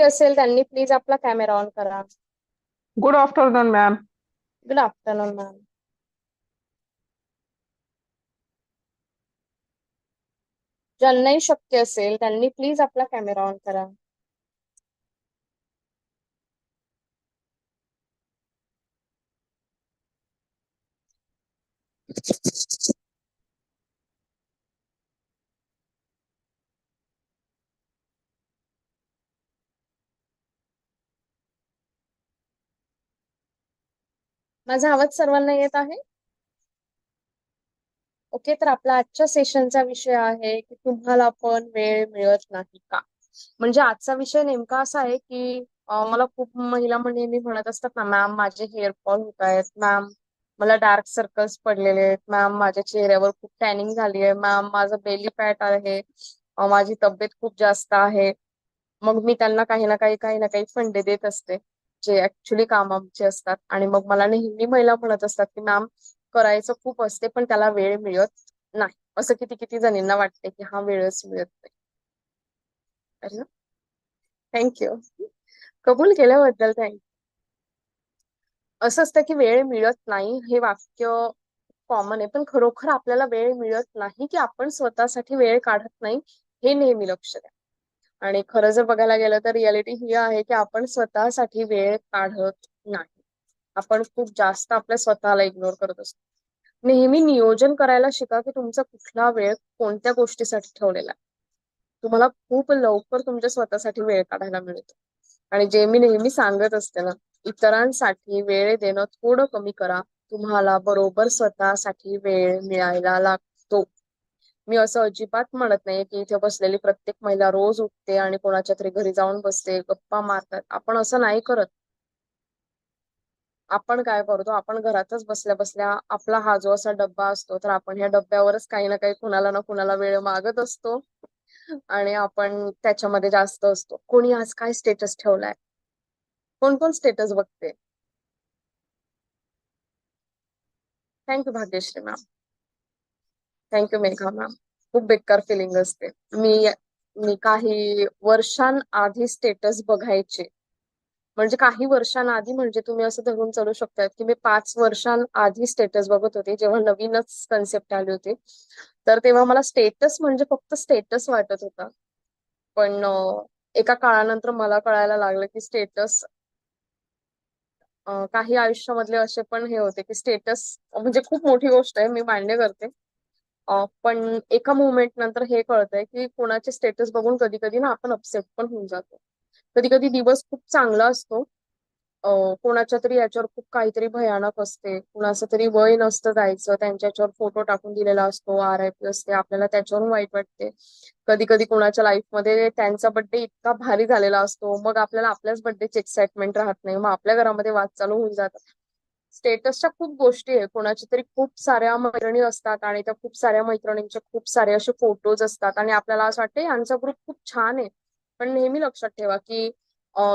असेल त्यांनी प्लीज आपला कॅमेरा ऑन करा. Good afternoon ma'am good afternoon ma'am ज्यांनाही शक्य असेल त्यांनी प्लीज आपला कॅमेरा ऑन करा. माझा आवाज सर्वांना येत आहे? ओके तर आपला आजच्या सेशनचा विषय आहे की तुम्हाला पण वेळ मिळत नाही का? म्हणजे आजचा विषय नेमका असा आहे की मला खूप महिला म्हण- नेहमी म्हणत असतात ना मॅम माझे हेअर फॉल होत आहेत. मॅम मला डार्क सर्कल्स पडलेले आहेत. मॅम माझ्या चेहऱ्यावर खूप टॅनिंग झाली आहे. मॅम माझं बेली फॅट आहे. माझी तब्येत खूप जास्त आहे. मग मी त्यांना काही ना काही काही ना काही फंडे देत असते जे ऍक्च्युली कामाचे असतात. आणि मग मला नेहमी महिला म्हणत असतात की मॅम करायचं खूप असते पण त्याला वेळ मिळत नाही. असं किती किती जणींना वाटते की हा वेळच मिळत नाही. थँक्यू कबूल केल्याबद्दल थँक्यू असं असतं की वेळ मिळत नाही हे वाक्य कॉमन आहे पण खरोखर आपल्याला वेळ मिळत नाही की आपण स्वतःसाठी वेळ काढत नाही हे नेहमी लक्ष द्या. आणि खरं जर बघायला गेलं तर रियालिटी ही आहे की आपण स्वतःसाठी वेळ काढत नाही. आपण खूप जास्त आपल्या स्वतःला इग्नोर करत असतो. नेहमी नियोजन करायला शिका की तुमचा कुठला वेळ कोणत्या गोष्टीसाठी ठेवलेला आहे. तुम्हाला खूप लवकर तुमच्या स्वतःसाठी वेळ काढायला मिळतो. आणि जे मी नेहमी सांगत असते ना इतरांसाठी वेळ देणं थोडं कमी करा. तुम्हाला बरोबर स्वतःसाठी वेळ मिळायला लागतो. मी असं अजिबात म्हणत नाही की इथे बसलेली प्रत्येक महिला रोज उठते आणि कोणाच्या तरी घरी जाऊन बसते गप्पा मारतात. आपण असं नाही करत. आपण काय करतो आपण घरातच बसल्या बसल्या आपला हा जो असा डब्बा असतो तर आपण ह्या डब्यावरच काही ना काही कुणाला ना कुणाला वेळ मागत असतो आणि आपण त्याच्यामध्ये जास्त असतो. कोणी आज काय स्टेटस ठेवलाय? कोण कोण स्टेटस बघते thank you Bhagyashree ma'am thank you Megha ma'am खूप बेकार फिलिंग असते. मी मी काही वर्षांआधी स्टेटस बघायचे. म्हणजे काही वर्षांआधी म्हणजे तुम्ही असं धरून चालू शकतात की मी पाच वर्षांआधी स्टेटस बघत होते जेव्हा नवीनच कन्सेप्ट आले होते. तर तेव्हा मला स्टेटस म्हणजे फक्त स्टेटस वाटत होता. पण एका काळानंतर मला कळायला लागलं की स्टेटस काही आयुष्यामधले असे पण हे होते की स्टेटस म्हणजे खूप मोठी गोष्ट आहे मी मान्य करते. पण एका मुवमेंट नंतर हे कळतंय की कोणाचे स्टेटस बघून कधी कधी ना आपण अपसेट पण होऊन जातो. कधी कधी दिवस खूप चांगला असतो. कोणाच्या तरी याच्यावर खूप काहीतरी भयानक असते. कुणाचं तरी वय नसतं जायचं त्यांच्या याच्यावर फोटो टाकून दिलेला असतो आर आय पी असते आपल्याला त्याच्यावरून वाईट वाटते. कधी कधी कोणाच्या लाईफमध्ये त्यांचा बर्थडे इतका भारी झालेला असतो मग आपल्याला आपल्याच बर्थडेची एक्साइटमेंट राहत नाही मग आपल्या घरामध्ये वाद चालू होऊन जातात. स्टेटसच्या खूप गोष्टी आहे. कोणाच्या तरी खूप साऱ्या मैत्रिणी असतात आणि त्या खूप साऱ्या मैत्रिणींचे खूप सारे असे फोटोज असतात आणि आपल्याला असं वाटतं यांचा ग्रुप खूप छान आहे. पण नेहमी लक्षात ठेवा की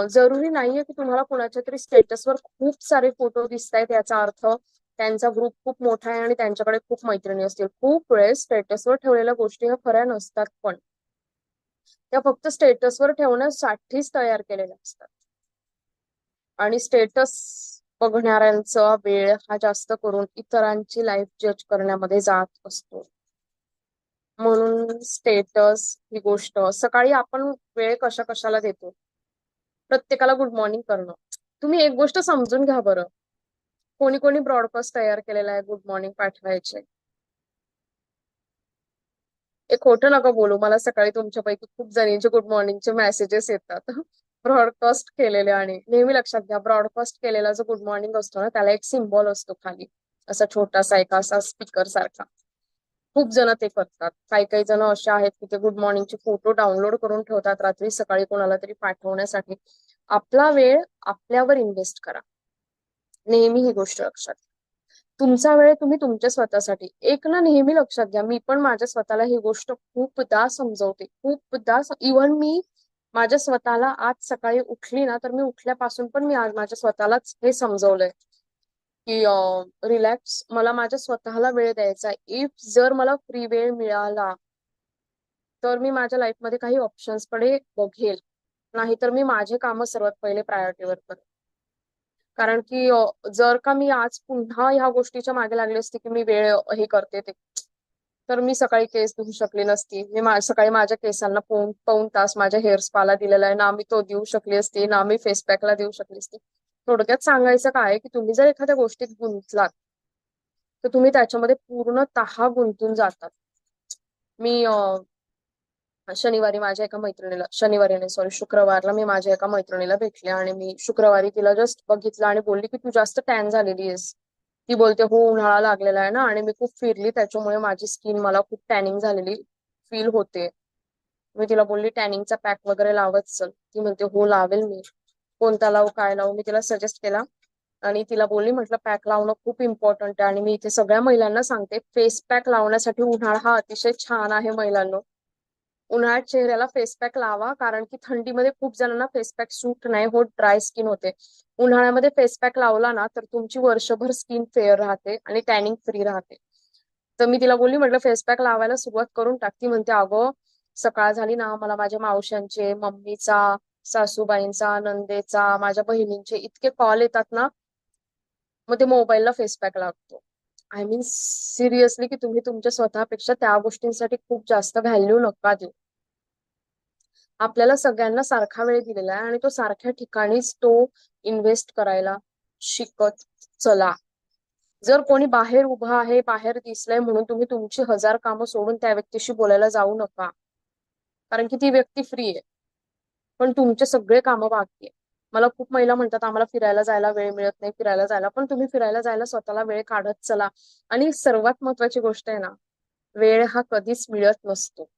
जरुरी नाहीये की तुम्हाला कोणाच्या तरी स्टेटसवर खूप सारे फोटो दिसत आहेत याचा अर्थ त्यांचा ग्रुप खूप मोठा आहे आणि त्यांच्याकडे खूप मैत्रिणी असतील. खूप वेळेस स्टेटसवर ठेवलेल्या गोष्टी ह्या खऱ्या नसतात पण. त्या फक्त स्टेटसवर ठेवण्यासाठीच तयार केलेल्या असतात. आणि स्टेटस बघणाऱ्यांचा वेळ हा जास्त करून इतरांची लाईफ जज करण्यामध्ये जात असतो. म्हणून स्टेटस ही गोष्ट. सकाळी आपण वेळ कशा कशाला देतो? प्रत्येकाला गुड मॉर्निंग करणं. तुम्ही एक गोष्ट समजून घ्या बरं. कोणी कोणी ब्रॉडकास्ट तयार केलेला आहे गुड मॉर्निंग पाठवायचे. एक खोटं नका बोलू मला सकाळी तुमच्यापैकी खूप जणींचे गुड मॉर्निंगचे मेसेजेस येतात. ब्रॉडकास्ट केलेले आणि नेहमी लक्षात घ्या ब्रॉडकास्ट केलेला जो गुड मॉर्निंग असतो ना त्याला एक सिम्बॉल असतो खाली. असा छोटासा एका असा स्पीकर सारखा. खूप जण ते करतात. काही काही जण असे आहेत की ते गुड मॉर्निंगचे फोटो डाउनलोड करून ठेवतात रात्री सकाळी कोणाला तरी पाठवण्यासाठी. आपला वेळ आपल्यावर इन्व्हेस्ट करा. नेहमी ही गोष्ट लक्षात तुमचा वेळ तुम्ही तुमच्या स्वतःसाठी. एक ना नेहमी लक्षात घ्या. मी पण माझ्या स्वतःला ही गोष्ट खूपदा समजवते. खूपदा इव्हन मी माझ्या स्वतःला आज सकाळी उठली ना तर मी उठल्यापासून पण मी आज माझ्या स्वतःलाच हे समजवलंय. की रिलॅक्स मला माझ्या स्वतःला वेळ द्यायचा इफ जर मला फ्री वेळ मिळाला तर मी माझ्या लाईफमध्ये काही ऑप्शन्सकडे बघेल. नाहीतर मी माझे काम सर्वात पहिले प्रायोरिटीवर करेन. कारण की जर का मी आज पुन्हा ह्या गोष्टीच्या मागे लागली असती की मी वेळ हे करते ते तर मी सकाळी केस धुवू शकली नसती. मी मा- सकाळी माझ्या केसांना पाऊन पाऊन तास माझ्या हेअर स्पाला दिलेला आहे. ना मी तो देऊ शकली असती ना मी फेस पॅकला देऊ शकली असती. थोडक्यात सांगायचं काय की तुम्ही जर एखाद्या गोष्टीत गुंतलात तर तुम्ही त्याच्यामध्ये पूर्णतः गुंतून जातात. मी शनिवारी माझ्या एका मैत्रिणीला शनिवारी नाही सॉरी शुक्रवारला मी माझ्या एका मैत्रिणीला भेटले आणि मी शुक्रवारी तिला जस्ट बघितलं आणि बोलली की तू जास्त टॅन झालेली आहेस. ती बोलते हो उन्हाळा लागलेला आहे ना. आणि मी खूप फिरली त्याच्यामुळे माझी स्किन मला खूप टॅनिंग झालेली फील होते. मी तिला बोलली टॅनिंगचा पॅक वगैरे लावत चल. ती म्हणते हो लावेल मी. कोणता लावू काय लावू मी तिला सजेस्ट केला. आणि तिला बोलली म्हटलं पॅक लावणं खूप इम्पॉर्टंट आहे. आणि मी इथे सगळ्या महिलांना सांगते फेस पॅक लावण्यासाठी उन्हाळा हा अतिशय छान आहे महिलांना. उन्हाळ्यात चेहऱ्याला फेस पॅक लावा कारण की थंडीमध्ये खूप जणांना फेस पॅक सूट नाही होत ड्राय स्किन होते. उन्हाळ्यामध्ये फेस पॅक लावला ना तर तुमची वर्षभर स्किन फेअर राहते आणि टॅनिंग फ्री राहते. तर मी तिला बोलली म्हटलं फेस पॅक लावायला सुरुवात करून टाकती म्हणते अगं सकाळ झाली ना मला माझ्या मावशांचे मम्मीचा सासूबाईंचा नंदेचा माझ्या बहिणींचे इतके कॉल येतात ना मग ते मोबाईलला फेस पॅक लागतो. आय मीन सिरियसली की तुम्ही तुमच्या स्वतःपेक्षा त्या गोष्टींसाठी खूप जास्त व्हॅल्यू नका देऊ. आपल्याला सगळ्यांना सारखा वेळ दिलेला आहे आणि तो सारख्या ठिकाणीच तो इन्व्हेस्ट करायला शिकत चला. जर कोणी बाहेर उभा आहे बाहेर दिसलंय म्हणून तुम्ही तुमची हजार कामं सोडून त्या व्यक्तीशी बोलायला जाऊ नका. कारण की ती व्यक्ती फ्री आहे. पण तुमचे सगळे कामं बाकी आहे मला खूप महिला म्हणतात आम्हाला फिरायला जायला वेळ मिळत नाही फिरायला जायला. पण तुम्ही फिरायला जायला स्वतःला वेळ काढत चला. आणि सर्वात महत्वाची गोष्ट आहे ना वेळ हा कधीच मिळत नसतो.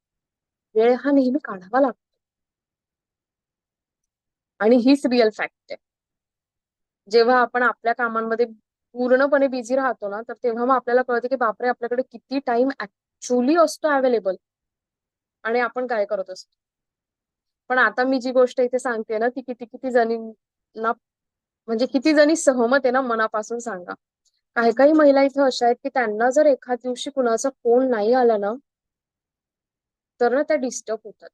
वेळ हा नेहमी काढावा लागतो. आणि हीच रिअल फॅक्ट आहे. जेव्हा आपण आपल्या कामांमध्ये पूर्णपणे बिझी राहतो ना तर तेव्हा मग आपल्याला कळते की बापरे आपल्याकडे किती टाइम ऍक्च्युली असतो अवेलेबल आणि आपण काय करत असतो? पण आता मी जी गोष्ट इथे सांगते ना ती किती किती जणींना म्हणजे किती जणी सहमत आहे ना मनापासून सांगा. काही काही महिला इथे अशा आहेत की त्यांना जर एखाद दिवशी कुणाचा फोन नाही आला ना तर ना त्या डिस्टर्ब होतात.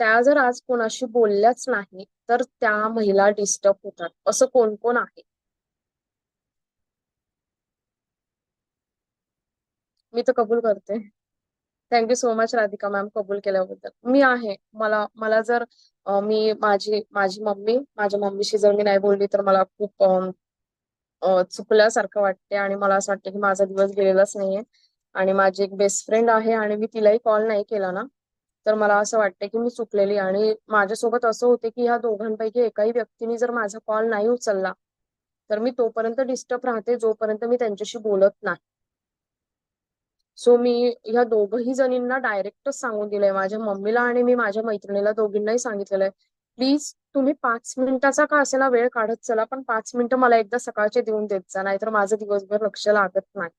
त्या जर आज कोणाशी बोलल्याच नाही तर त्या महिला डिस्टर्ब होतात. असं कोण कोण आहे? मी तर कबूल करते. Thank you so much Radhika ma'am कबूल केल्याबद्दल. मी आहे. मला मला जर मी माझी माझी मम्मी माझ्या मम्मीशी जर मी नाही बोलली तर मला खूप चुकल्यासारखं वाटते आणि मला असं वाटतं की माझा दिवस गेलेलाच नाहीये. आणि माझी एक बेस्ट फ्रेंड आहे आणि मी तिलाही कॉल नाही केला ना तर मला असं वाटतं की मी चुकलेली. आणि माझ्यासोबत असं होते की ह्या दोघांपैकी एकाही व्यक्तीने जर माझा कॉल नाही उचलला तर मी तोपर्यंत डिस्टर्ब राहते जोपर्यंत मी त्यांच्याशी बोलत नाही. सो मी ह्या दोघही जणींना डायरेक्टच सांगून दिलंय. माझ्या मम्मीला आणि मी माझ्या मैत्रिणीला दोघींनाही सांगितलेलं आहे. प्लीज तुम्ही पाच मिनिटाचा का असेला वेळ काढत चला पण पाच मिनिटं मला एकदा सकाळचे देऊन देत जा नाहीतर माझं दिवसभर लक्ष लागत नाही.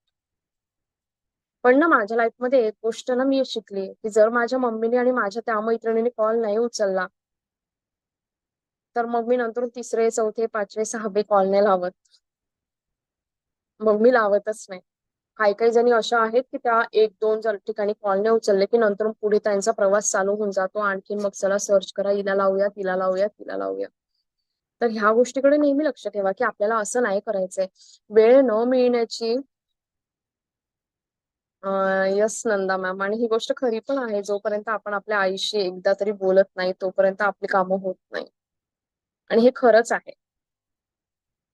पण ना माझ्या लाईफमध्ये एक गोष्ट ना मी शिकली की जर माझ्या मम्मीने आणि माझ्या त्या मैत्रिणीने कॉल नाही उचलला तर मग मी नंतर तिसरे चौथे पाचवे सहावे कॉल नाही लावत. मग मी लावतच नाही. काही काही जणी अशा आहेत की त्या एक दोन ठिकाणी कॉल नाही उचलले की नंतर पुढे त्यांचा प्रवास चालू होऊन जातो. आणखी मग चला सर्च करा हिला लावूया तिला लावूया तिला लावूया. तर ह्या गोष्टीकडे नेहमी लक्ष ठेवा की आपल्याला असं नाही करायचंय. वेळ न मिळण्याची यस नंदा मॅम आणि ही गोष्ट खरी पण आहे जोपर्यंत आपण आपल्या आईशी एकदा तरी बोलत नाही तोपर्यंत आपली कामं होत नाही. आणि हे खरंच आहे.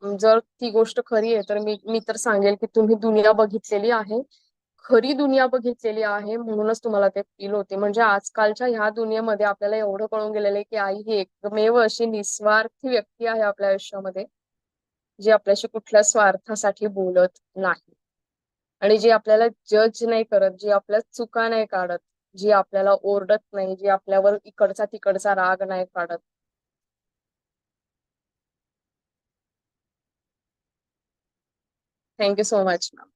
जर ती गोष्ट खरी आहे तर मी मी तर सांगेल की तुम्ही दुनिया बघितलेली आहे. खरी दुनिया बघितलेली आहे म्हणूनच तुम्हाला ते फील होते. म्हणजे आजकालच्या ह्या दुनियेमध्ये आपल्याला एवढं कळून गेलेलं आहे की आई ही एकमेव अशी निस्वार्थी व्यक्ती आहे आपल्या आयुष्यामध्ये जी आपल्याशी कुठल्या स्वार्थासाठी बोलत नाही. आणि जी आपल्याला जज नाही करत जी आपल्या चुका नाही काढत जी आपल्याला ओरडत नाही जी आपल्यावर इकडचा तिकडचा राग नाही काढत. थँक्यू सो मच मॅम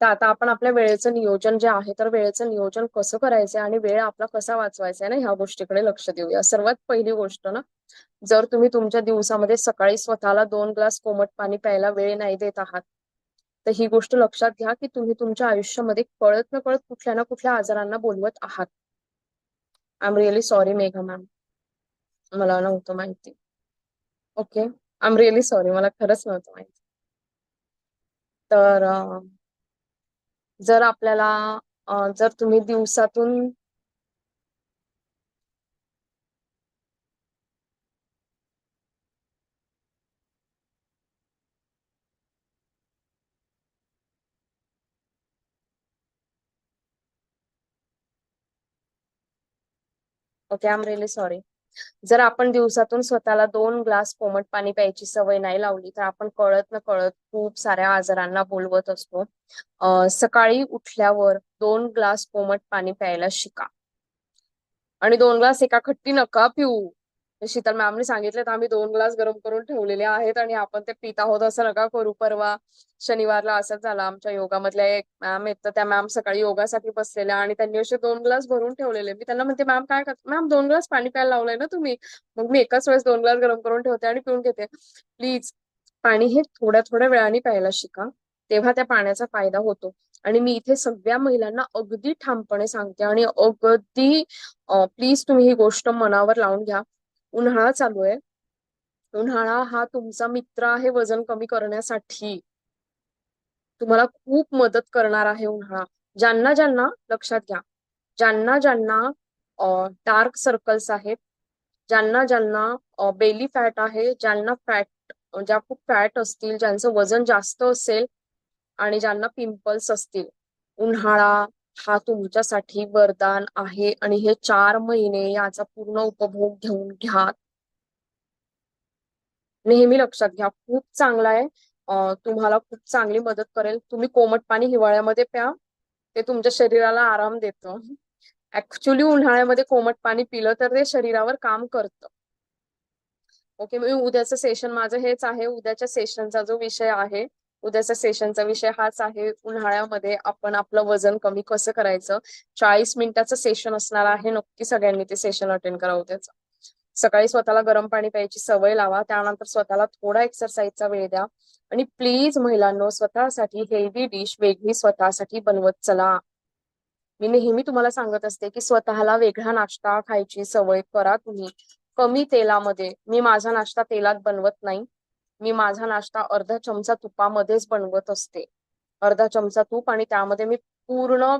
तर आता आपण आपल्या वेळेचं नियोजन जे आहे तर वेळेचं नियोजन कसं करायचं आणि वेळ आपला कसा वाचवायचा आहे ना ह्या गोष्टीकडे लक्ष देऊया. सर्वात पहिली गोष्ट ना जर तुम्ही तुमच्या दिवसामध्ये सकाळी स्वतःला दोन ग्लास कोमट पाणी प्यायला वेळ नाही देत आहात तर ही गोष्ट लक्षात घ्या की तुम्ही तुमच्या आयुष्यामध्ये कळत न कळत कुठल्या ना कुठल्या आजारांना बोलवत आहात. I am really sorry Megha ma'am मला नव्हतं माहिती. Okay I am really sorry मला खरंच नव्हतं माहिती. तर जर आपल्याला जर तुम्ही दिवसातून okay I am really sorry जर आपण दिवसातून स्वतःला दोन ग्लास कोमट पाणी प्यायची सवय नाही लावली तर आपण कळत न कळत खूप साऱ्या आजारांना बोलवत असतो. सकाळी उठल्यावर दोन ग्लास कोमट पाणी प्यायला शिका. आणि दोन ग्लास एका खट्टी नका पिऊ. शीतल मॅमने सांगितले तर आम्ही दोन ग्लास गरम करून ठेवलेले आहेत आणि आपण ते पित आहोत असं नका करू परवा शनिवारला असंच झालं आमच्या योगामधल्या एक मॅम आहेत तर त्या मॅम सकाळी योगासाठी बसलेल्या आणि त्यांनी असे दोन ग्लास भरून ठेवलेले. मी त्यांना म्हणते मॅम काय करत मॅम दोन ग्लास पाणी प्यायला लावलंय ना तुम्ही? मग मी एकाच वेळेस दोन ग्लास गरम करून ठेवते आणि पिऊन घेते. प्लीज पाणी हे थोड्या थोड्या वेळाने प्यायला शिका तेव्हा त्या पाण्याचा फायदा होतो. आणि मी इथे सगळ्या महिलांना अगदी ठामपणे सांगते आणि अगदी प्लीज तुम्ही ही गोष्ट मनावर लावून घ्या. उन्हाळा चालू आहे. उन्हाळा हा तुमचा मित्र आहे वजन कमी करण्यासाठी. तुम्हाला खूप मदत करणार आहे उन्हाळा. ज्यांना ज्यांना लक्षात घ्या. ज्यांना ज्यांना डार्क सर्कल्स आहेत. ज्यांना ज्यांना बेली फॅट आहे. ज्यांना फॅट ज्या खूप फॅट असतील ज्यांचं वजन जास्त असेल आणि ज्यांना पिंपल्स असतील. उन्हाळा हा तुमच्यासाठी वरदान आहे आणि हे चार महिने याचा पूर्ण उपभोग घेऊन घ्या. नेहमी लक्षात घ्या खूप चांगला आहे. तुम्हाला खूप चांगली मदत करेल. तुम्ही कोमट पाणी हिवाळ्यामध्ये प्या. ते तुमच्या शरीराला आराम देतं. ऍक्च्युली उन्हाळ्यामध्ये कोमट पाणी पिलं तर ते शरीरावर काम करतं. ओके मी उद्याचं सेशन माझं हेच आहे. उद्याच्या सेशनचा जो विषय आहे उद्याचा सेशनचा विषय हाच आहे. उन्हाळ्यामध्ये आपण आपलं वजन कमी कसं करायचं? चाळीस मिनिटाचं सेशन असणार आहे. नक्की सगळ्यांनी ते सेशन अटेंड करा उद्याचं. सकाळी स्वतःला गरम पाणी प्यायची सवय लावा. त्यानंतर स्वतःला थोडा एक्सरसाइजचा वेळ द्या. आणि प्लीज महिलांनो स्वतःसाठी हेल्दी डिश वेगळी स्वतःसाठी बनवत चला. मी नेहमी तुम्हाला सांगत असते की स्वतःला वेगळा नाश्ता खायची सवय करा तुम्ही. कमी तेलामध्ये. मी माझा नाश्ता तेलात बनवत नाही. मी माझा नाश्ता अर्धा चमचा तुपामध्येच बनवत असते. अर्धा चमचा तूप आणि त्यामध्ये मी पूर्ण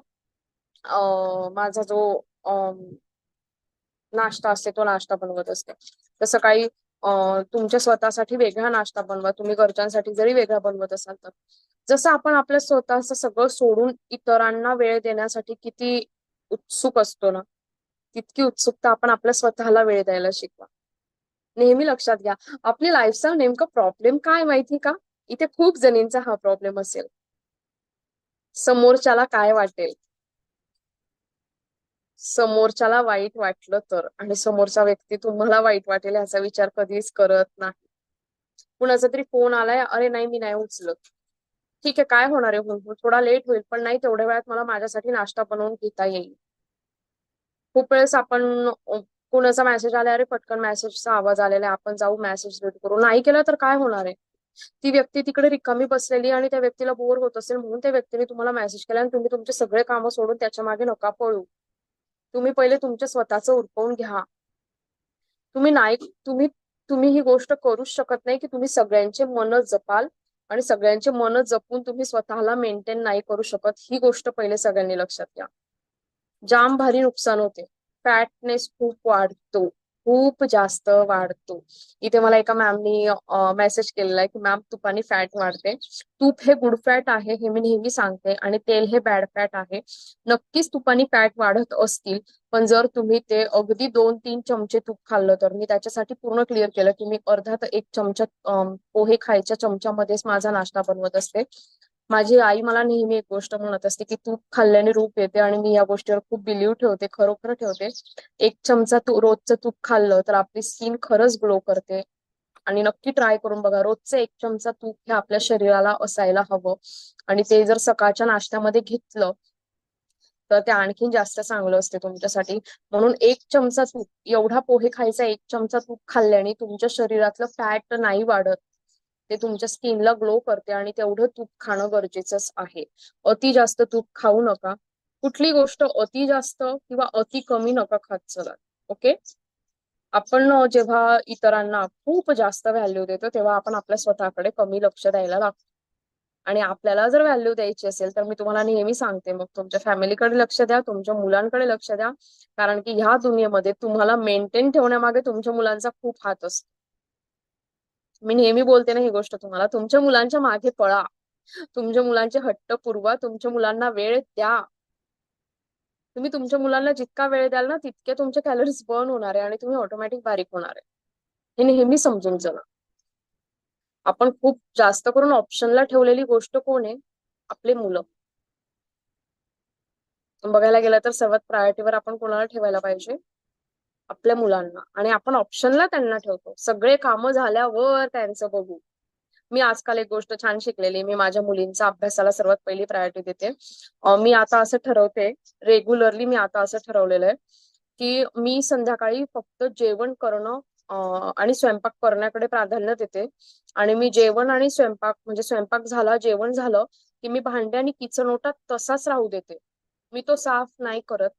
माझा जो नाश्ता असते तो नाश्ता बनवत असते. तर सकाळी तुमच्या स्वतःसाठी वेगळा नाश्ता बनवा. तुम्ही घरच्यांसाठी जरी वेगळा बनवत असाल तर. जसं आपण आपल्या स्वतःचं सगळं सोडून इतरांना वेळ देण्यासाठी किती उत्सुक असतो ना तितकी उत्सुकता आपण आपल्या स्वतःला वेळ द्यायला शिकवा. नेहमी लक्षात घ्या. आपली लाईफचा नेमका प्रॉब्लेम काय माहिती का? इथे खूप जणींचा हा प्रॉब्लेम असेल. समोरच्याला काय वाटेल? समोरच्याला वाईट वाटलं तर आणि समोरचा व्यक्ती तुम्हाला वाईट वाटेल याचा विचार कधीच करत नाही. कुणाचा तरी फोन आलाय अरे नाही मी नाही उचलत. ठीक आहे काय होणार आहे? होऊन थोडा लेट होईल पण नाही तेवढ्या वेळात मला माझ्यासाठी नाश्ता बनवून घेता येईल. खूप वेळेस आपण कुणाचा मेसेज आला अरे पटकन मेसेजचा आवाज आलेला आहे. आपण जाऊ मेसेज रीड करू. नाही केलं तर काय होणार आहे? ती व्यक्ती तिकडे रिकामी बसलेली आणि त्या व्यक्तीला बोर होत असेल म्हणून त्या व्यक्तीने तुम्हाला मेसेज केला आणि तुम्ही तुमचे सगळे कामं सोडून त्याच्यामागे नका पळू. तुम्ही पहिले तुमच्या स्वतःच उरकवून घ्या. तुम्ही नाही तुम्ही तुम्ही ही गोष्ट करूच शकत नाही की तुम्ही सगळ्यांचे मन जपाल आणि सगळ्यांचे मन जपून तुम्ही स्वतःला मेंटेन नाही करू शकत. ही गोष्ट पहिले सगळ्यांनी लक्षात घ्या. जाम भारी नुकसान होते. फॅटनेस खूप वाढतो खूप जास्त वाढतो. इथे मला एका मॅमनी मेसेज केलेला आहे की मॅम तुपाने फॅट वाढते. तूप हे गुड फॅट आहे हे मी नेहमी सांगते आणि तेल हे बॅड फॅट आहे. नक्कीच तुपाने फॅट वाढत असतील पण जर तुम्ही ते अगदी दोन तीन चमचे तूप खाल्लं तर मी त्याच्यासाठी पूर्ण क्लिअर केलं की मी अर्धा एक चमचा पोहे खायच्या चमच्यामध्येच माझा नाश्ता बनवत असते. माझी आई मला नेहमी एक गोष्ट म्हणत असते की तूप खाल्ल्याने रूप येते आणि मी या गोष्टीवर खूप बिलीव ठेवते खरोखर ठेवते. एक चमचा तू रोजचं तूप खाल्लं तर आपली स्किन खरंच ग्लो करते. आणि नक्की ट्राय करून बघा रोजचं एक चमचा तूप हे आपल्या शरीराला असायला हवं. आणि ते जर सकाळच्या नाश्त्यामध्ये घेतलं तर ते आणखीन जास्त चांगलं असते तुमच्यासाठी. म्हणून एक चमचा तूप एवढा पोहे खायचा एक चमचा तूप खाल्ल्याने तुमच्या शरीरातलं फॅट नाही वाढत. ते तुमच्या स्किनला ग्लो करते आणि तेवढं तूप खाणं गरजेचंच आहे. अति जास्त तूप खाऊ नका. कुठली गोष्ट अति जास्त किंवा अति कमी नका खात चला. ओके आपण जेव्हा इतरांना खूप जास्त व्हॅल्यू देतो तेव्हा आपण आपल्या स्वतःकडे कमी लक्ष द्यायला लागतो. आणि आपल्याला जर व्हॅल्यू द्यायची असेल तर मी तुम्हाला नेहमी सांगते मग तुमच्या फॅमिलीकडे लक्ष द्या तुमच्या मुलांकडे लक्ष द्या. कारण की ह्या दुनियेमध्ये तुम्हाला मेंटेन ठेवण्यामागे तुमच्या मुलांचा खूप हात असतो. मी नेहमी बोलते ना ही गोष्ट तुम्हाला तुमच्या मुलांच्या मागे पळा. तुमच्या मुलांचे हट्ट पुरवा तुमच्या मुलांना वेळ द्या. तुम्ही तुमच्या मुलांना जितका वेळ द्याल ना तितके तुमचे कॅलरीज बर्न होणार आहे आणि तुम्ही ऑटोमॅटिक बारीक होणार आहे. हे नेहमी समजून चला. आपण खूप जास्त करून ऑप्शनला ठेवलेली गोष्ट कोण आहे? आपले मुलं. बघायला गेलं तर सर्वात प्रायोरिटीवर आपण कोणाला ठेवायला पाहिजे? आपल्या मुलांना. आणि आपण ऑप्शनला त्यांना ठेवतो. सगळे कामं झाल्यावर त्यांचं बघू. मी आजकाल एक गोष्ट छान शिकलेली. मी माझ्या मुलींचा अभ्यासाला सर्वात पहिली प्रायोरिटी देते. मी आता असं ठरवते रेग्युलरली मी आता असं ठरवलेलं आहे की मी संध्याकाळी फक्त जेवण करणं आणि स्वयंपाक करण्याकडे प्राधान्य देते. आणि मी जेवण आणि स्वयंपाक म्हणजे स्वयंपाक झाला जेवण झालं की मी भांडे आणि किचन ओटा तसाच राहू देते. मी तो साफ नाही करत.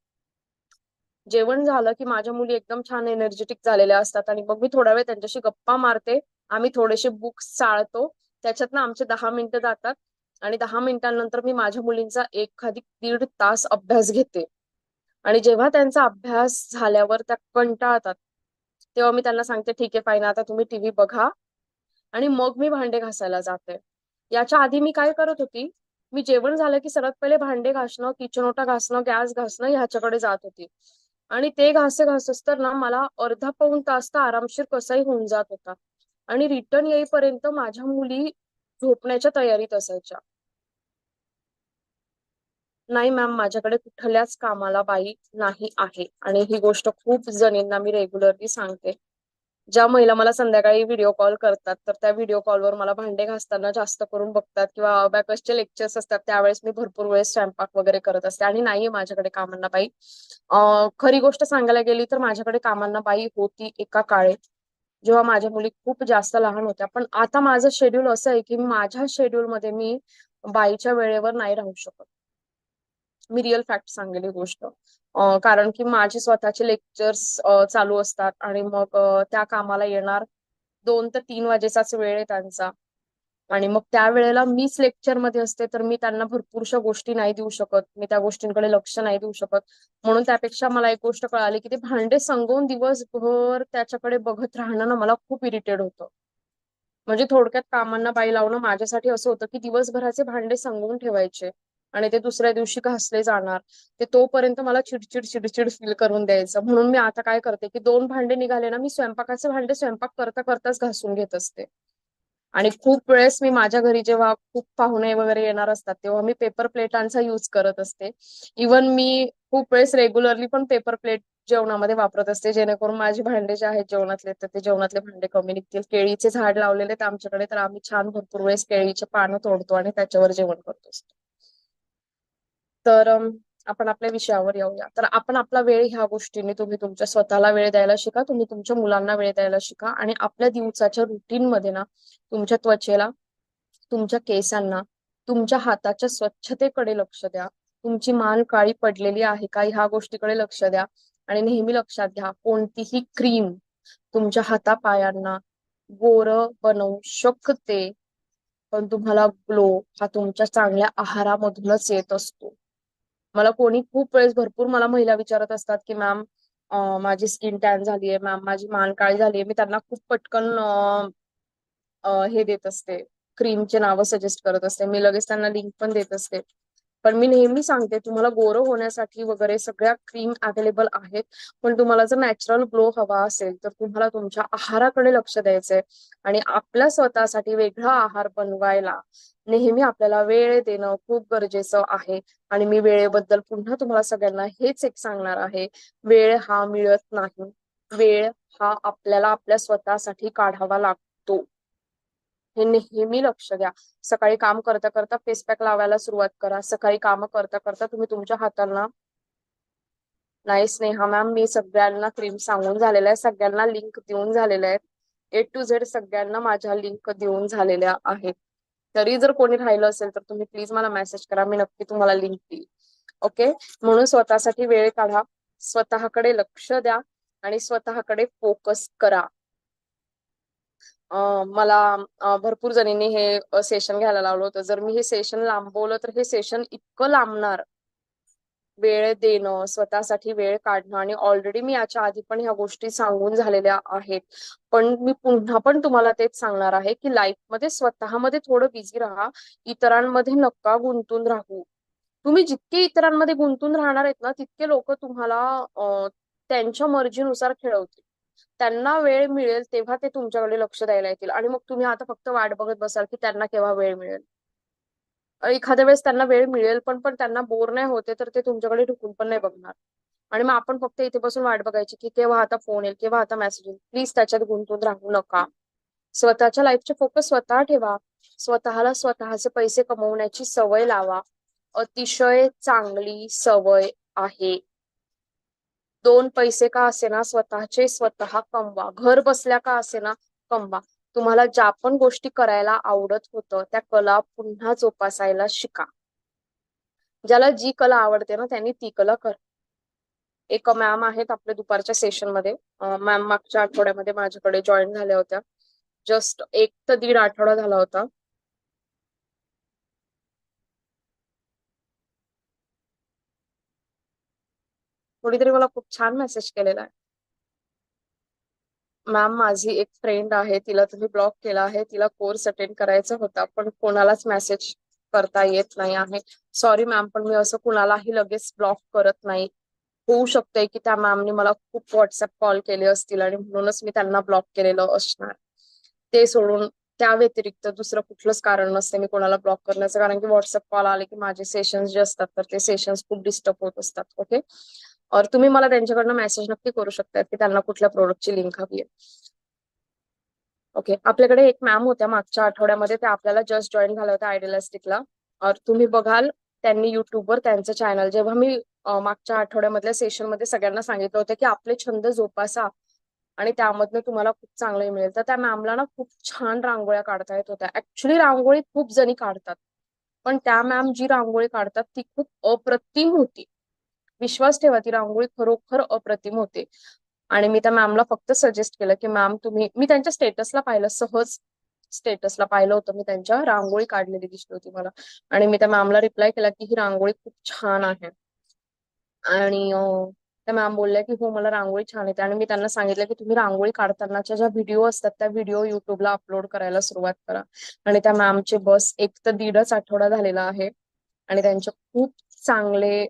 जेवण झालं की माझ्या मुली एकदम छान एनर्जेटिक झालेल्या असतात आणि मग मी थोडा वेळ त्यांच्याशी गप्पा मारते. आम्ही थोडेसे बुक्स चाळतो. त्याच्यातनं आमचे दहा मिनिटं जातात आणि दहा मिनिटांनंतर मी माझ्या मुलींचा एखादी दीड तास अभ्यास घेते. आणि जेव्हा त्यांचा अभ्यास झाल्यावर त्या कंटाळतात. तेव्हा मी त्यांना सांगते ठीक आहे फाईन आता तुम्ही टीव्ही बघा. आणि मग मी भांडे घासायला जाते. याच्या आधी मी काय करत होती मी जेवण झालं की सर्वात पहिले भांडे घासणं किचन ओटा घासणं गॅस घासणं ह्याच्याकडे जात होती. आणि ते घासे घास तर ना मला अर्धा पाऊण तास तर आरामशीर कसाही होऊन जात होता. आणि रिटर्न येईपर्यंत माझ्या मुली झोपण्याच्या तयारीत असायच्या. नाही मॅम माझ्याकडे कुठल्याच कामाला बाई नाही आहे. आणि ही गोष्ट खूप जणींना मी रेग्युलरली सांगते. ज्या महिला मला संध्याकाळी व्हिडिओ कॉल करतात तर त्या व्हिडिओ कॉलवर मला भांडे घासताना जास्त करून बघतात किंवा अबॅकसचे लेक्चर्स असतात त्यावेळेस मी भरपूर वेळेस स्वयंपाक वगैरे करत असते. आणि नाहीये माझ्याकडे कामांना बाई. खरी गोष्ट सांगायला गेली तर माझ्याकडे कामांना बाई होती एका काळे जेव्हा माझ्या मुली खूप जास्त लहान होत्या. पण आता माझं शेड्यूल असं आहे की माझ्या शेड्यूल मध्ये मी बाईच्या वेळेवर नाही राहू शकत. मी रिअल फॅक्ट सांगेल ही गोष्ट. कारण की माझे स्वतःचे लेक्चर्स चालू असतात आणि मग त्या कामाला येणार दोन ते तीन वाजेचाच वेळ आहे त्यांचा. आणि मग त्या वेळेला मीच लेक्चरमध्ये असते तर मी त्यांना भरपूरशा गोष्टी नाही देऊ शकत. मी त्या गोष्टींकडे लक्ष नाही देऊ शकत. म्हणून त्यापेक्षा मला एक गोष्ट कळाली की ते भांडे संगवून दिवसभर त्याच्याकडे बघत राहणं ना मला खूप इरिटेड होतं. म्हणजे थोडक्यात कामांना बाई लावणं माझ्यासाठी असं होतं की दिवसभराचे भांडे संगवून ठेवायचे. आणि ते दुसऱ्या दिवशी घासले जाणार. ते तोपर्यंत मला चिडचिड चिडचिड फील करून द्यायचं. म्हणून मी आता काय करते की दोन भांडे निघाले ना मी स्वयंपाकाचे भांडे स्वयंपाक करता करताच घासून घेत असते. आणि खूप वेळेस मी माझ्या घरी जेव्हा खूप पाहुणे वगैरे येणार असतात तेव्हा मी पेपर प्लेटांचा युज करत असते. इवन मी खूप वेळेस रेग्युलरली पण पेपर प्लेट जेवणामध्ये वापरत असते. जेणेकरून माझे भांडे जे आहेत जेवणातले तर ते जेवणातले भांडे कमी निघतील. केळीचे झाड लावलेले आहेत आमच्याकडे तर आम्ही छान भरपूर वेळेस केळीचे पानं तोडतो आणि त्याच्यावर जेवण करतो असतो. तर आपण आपल्या विषयावर येऊया. तर आपण आपला वेळ ह्या गोष्टीने तुम्ही तुमच्या स्वतःला वेळ द्यायला शिका तुम्ही तुमच्या मुलांना वेळ द्यायला शिका आणि आपल्या दिवसाच्या रुटीन मध्ये ना तुमच्या त्वचेला तुमच्या केसांना तुमच्या हाताच्या स्वच्छतेकडे लक्ष द्या. तुमची मान काळी पडलेली आहे का ह्या गोष्टीकडे लक्ष द्या आणि नेहमी लक्षात घ्या कोणतीही क्रीम तुमच्या हातापायांना गोर बनवू शकते पण तुम्हाला ग्लो हा तुमच्या चांगल्या आहारामधूनच येत असतो. मला कोणी खूप वेळेस भरपूर मला महिला विचारत असतात की मॅम माझी स्किन टॅन झाली आहे मॅम माझी मान काळी झाली आहे मी त्यांना खूप पटकन हे देत असते क्रीमचे नावं सजेस्ट करत असते मी लगेच त्यांना लिंक पण देत असते. पण मी नेहमी सांगते तुम्हाला गोरं होण्यासाठी वगैरे सगळ्या क्रीम अवेलेबल आहेत. पण तुम्हाला जर नॅचरल ग्लो हवा असेल तर तुम्हाला तुमच्या आहाराकडे लक्ष द्यायचंय. आणि आपल्या स्वतःसाठी वेगळा आहार बनवायला नेहमी आपल्याला वेळ देणं खूप गरजेचं आहे. आणि मी वेळेबद्दल पुन्हा तुम्हाला सगळ्यांना हेच एक सांगणार आहे. वेळ हा मिळत नाही. वेळ हा आपल्याला आपल्या स्वतःसाठी काढावा लागतो. हे नेहमी लक्ष द्या. सकाळी काम करता करता फेस पॅक लावायला सुरुवात करा. सकाळी काम करता करता तुम्ही तुमच्या हातांना नाही स्नेहा मॅम मी सगळ्यांना क्रीम सांगून झालेल्या आहे सगळ्यांना लिंक देऊन झालेल्या आहेत. ए टू झेड सगळ्यांना माझ्या लिंक देऊन झालेल्या आहेत. तरी जर कोणी राहिलं असेल तर तुम्ही प्लीज मला मेसेज करा. मी नक्की तुम्हाला लिंक देईल. ओके म्हणून स्वतःसाठी वेळ काढा. स्वतःकडे लक्ष द्या आणि स्वतःकडे फोकस करा. मला भरपूर जणींनी हे सेशन घ्यायला लावलं होतं. जर मी हे सेशन लांबवलं तर हे सेशन इतकं लांबणार. वेळ देणं स्वतःसाठी वेळ काढणं आणि ऑलरेडी मी याच्या आधी पण ह्या गोष्टी सांगून झालेल्या आहेत. पण मी पुन्हा पण तुम्हाला तेच सांगणार आहे की लाईफमध्ये स्वतःमध्ये थोडं बिझी राहा. इतरांमध्ये नका गुंतून राहू. तुम्ही जितके इतरांमध्ये गुंतून राहणार आहेत ना तितके लोक तुम्हाला त्यांच्या मर्जीनुसार खेळवतील. त्यांना वेळ मिळेल तेव्हा ते तुमच्याकडे लक्ष द्यायला येतील. आणि मग तुम्ही आता फक्त वाट बघत बसाल की त्यांना केव्हा वेळ मिळेल. एखाद्या वेळेस त्यांना वेळ मिळेल पण पण त्यांना बोर नाही होते तर ते तुमच्याकडे ढुकून पण नाही बघणार. आणि मग आपण फक्त इथे बसून वाट बघायची की केव्हा आता फोन येईल केव्हा आता मेसेज येईल. प्लीज त्याच्यात गुंतून राहू नका. स्वतःच्या लाईफचे फोकस स्वतः ठेवा. स्वतःला स्वतःचे पैसे कमवण्याची सवय लावा. अतिशय चांगली सवय आहे. दोन पैसे का असेना स्वतःचे स्वतः कमवा. घर बसल्या का असेना कमवा. तुम्हाला ज्या पण गोष्टी करायला आवडत होतं त्या कला पुन्हा जोपासायला शिका. ज्याला जी कला आवडते ना त्यांनी ती कला कर. एक मॅम आहेत आपल्या दुपारच्या सेशनमध्ये. मॅम मागच्या आठवड्यामध्ये माझ्याकडे जॉईन झाल्या होत्या. जस्ट एक तर दीड आठवडा झाला होता. कोणीतरी मला खूप छान मेसेज केलेला आहे. मॅम माझी एक फ्रेंड आहे तिला तुम्ही ब्लॉक केला आहे तिला कोर्स अटेंड करायचा होता पण कोणालाच मेसेज करता येत नाही आहे. सॉरी मॅम पण मी असं कुणालाही लगेच ब्लॉक करत नाही. होऊ शकतंय की त्या मॅमने मला खूप व्हॉट्सअप कॉल केले असतील आणि म्हणूनच मी त्यांना ब्लॉक केलेलं असणार. ते सोडून त्या व्यतिरिक्त दुसरं कुठलंच कारण नसते मी कोणाला ब्लॉक करण्याचं. कारण की व्हॉट्सअप कॉल आले की माझे सेशन्स जे असतात तर ते सेशन्स खूप डिस्टर्ब होत असतात ओके और तुम्ही मला त्यांच्याकडनं मेसेज नक्की करू शकतात की त्यांना कुठल्या प्रोडक्टची लिंक हवी आहे. ओके आपल्याकडे एक मॅम होत्या मागच्या आठवड्यामध्ये त्या आपल्याला जस्ट जॉईन झाल्या होत्या आयडियलिस्टिकला और तुम्ही बघाल त्यांनी युट्यूबवर त्यांचं चॅनल जेव्हा मी मागच्या आठवड्यामधल्या सेशनमध्ये सगळ्यांना सांगितलं होतं की आपले छंद जोपासा आणि त्यामधनं तुम्हाला खूप चांगलं मिळेल. तर त्या मॅमला ना खूप छान रांगोळ्या काढता येत होत्या. ऍक्च्युली रांगोळी खूप जणी काढतात. पण त्या मॅम जी रांगोळी काढतात ती खूप अप्रतिम होती. विश्वास ठेवा ती रांगोळी खरोखर अप्रतिम होते. आणि मी त्या मॅमला फक्त सजेस्ट केलं की मॅम तुम्ही मी त्यांच्या स्टेटसला पाहिलं सहज स्टेटसला पाहिलं होतं. मी त्यांच्या रांगोळी काढलेली दिसली होती मला. आणि मी त्या मॅमला रिप्लाय केला की ही रांगोळी खूप छान आहे. आणि त्या मॅम बोलल्या की हो मला रांगोळी छान येते. आणि मी त्यांना सांगितलं की तुम्ही रांगोळी काढतानाच्या ज्या व्हिडिओ असतात त्या व्हिडिओ युट्यूबला अपलोड करायला सुरुवात करा. आणि त्या मॅमचे बस एक तर दीडच आठवडा झालेला आहे. आणि त्यांचे खूप चांगले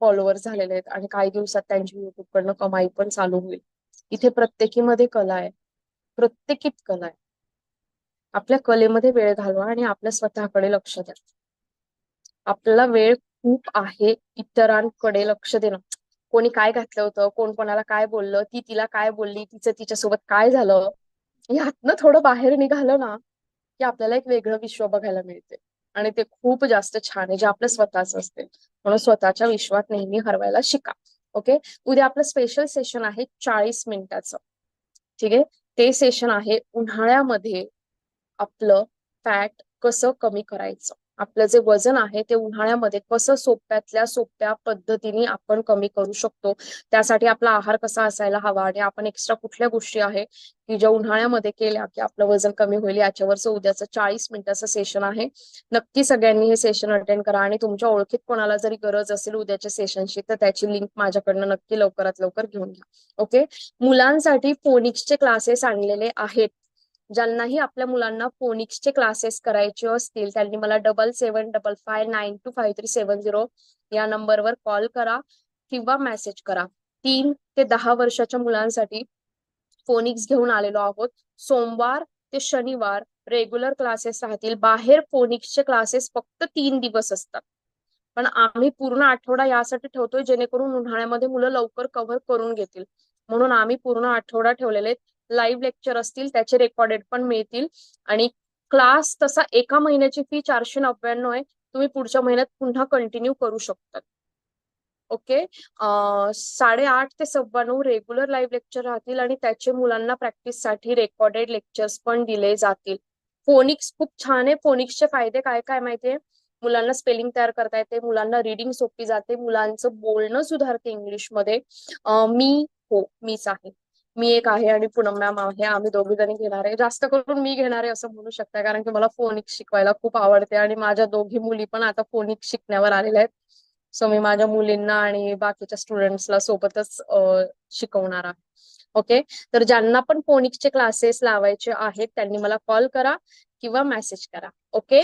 फॉलोअर झालेले आहेत आणि काही दिवसात त्यांची युट्यूबकडनं कमाई पण चालू होईल. इथे प्रत्येकीमध्ये कला आहे. प्रत्येकीत कला आहे. आपल्या कलेमध्ये वेळ घालवा आणि आपल्या स्वतःकडे लक्ष द्या. आपल्याला वेळ खूप आहे इतरांकडे लक्ष देणं. कोणी काय घातलं होतं? कोण कोणाला काय बोललं? ती तिला काय बोलली? तिचं तिच्यासोबत काय झालं? यातनं थोडं बाहेर निघालं ना की आपल्याला एक वेगळं विश्व बघायला मिळते आणि ते खूप जास्त छान आहे जे आपलं स्वतःच असते. म्हणून स्वतःच्या विश्वात नेहमी हरवायला शिका. ओके उद्या आपलं स्पेशल सेशन आहे चाळीस मिनिटाचं. ठीक आहे? ते सेशन आहे उन्हाळ्यामध्ये आपलं फॅट कसं कमी करायचं? आपलं जे वजन आहे ते उन्हाळ्यामध्ये कसं सोप्यातल्या सोप्या पद्धतीने आपण कमी करू शकतो. त्यासाठी आपला आहार कसा असायला हवा आणि आपण एक्स्ट्रा कुठल्या गोष्टी आहे की ज्या उन्हाळ्यामध्ये केल्या की आपलं वजन कमी होईल याच्यावरचं उद्याचं चाळीस मिनिटाचं सेशन आहे. नक्की सगळ्यांनी हे सेशन अटेंड करा आणि तुमच्या ओळखीत कोणाला जरी गरज असेल उद्याच्या सेशनची तर त्याची लिंक माझ्याकडनं नक्की लवकरात लवकर घेऊन घ्या. ओके मुलांसाठी फोनिक्सचे क्लासेस आणलेले आहेत. ज्यांनाही आपल्या मुलांना फोनिक्सचे क्लासेस करायचे असतील त्यांनी मला double seven double five nine two five three seven zero या नंबरवर कॉल करा किंवा मेसेज करा. तीन ते दहा वर्षाच्या मुलांसाठी फोनिक्स घेऊन आलेलो आहोत. सोमवार ते शनिवार रेग्युलर क्लासेस राहतील. बाहेर फोनिक्सचे क्लासेस फक्त तीन दिवस असतात. पण आम्ही पूर्ण आठवडा यासाठी ठेवतोय जेणेकरून उन्हाळ्यामध्ये मुलं लवकर कव्हर करून घेतील. म्हणून आम्ही पूर्ण आठवडा ठेवलेले आहेत. लाईव्ह लेक्चर असतील त्याचे रेकॉर्डेड पण मिळतील. आणि क्लास तसा एका महिन्याची फी चारशे नव्याण्णव आहे. तुम्ही पुढच्या महिन्यात पुन्हा कंटिन्यू करू शकतात. ओके साडेआठ ते सव्वा नऊ रेग्युलर लाईव्ह लेक्चर राहतील आणि त्याचे मुलांना प्रॅक्टिससाठी रेकॉर्डेड लेक्चर्स पण दिले जातील. फोनिक्स खूप छान आहे. फोनिक्सचे फायदे काय काय माहितीये मुलांना स्पेलिंग तयार करता येते मुलांना रिडिंग सोपी जाते मुलांचं बोलणं सुधारते इंग्लिशमध्ये मी हो मीच आहे. मी एक आहे आणि पूनम मॅम आहे आम्ही दोघी जणी घेणार आहे. जास्त करून मी घेणार आहे असं म्हणू शकता कारण की मला फोनिक्स शिकवायला खूप आवडते आणि माझ्या दोघी मुली पण आता फोनिक्स शिकण्यावर आलेल्या आहेत. सो मी माझ्या मुलींना आणि बाकीच्या स्टुडंट्सला सोबतच शिकवणार आहे. ओके तर ज्यांना पण फोनिक्सचे क्लासेस लावायचे आहेत त्यांनी मला कॉल करा किंवा मेसेज करा. ओके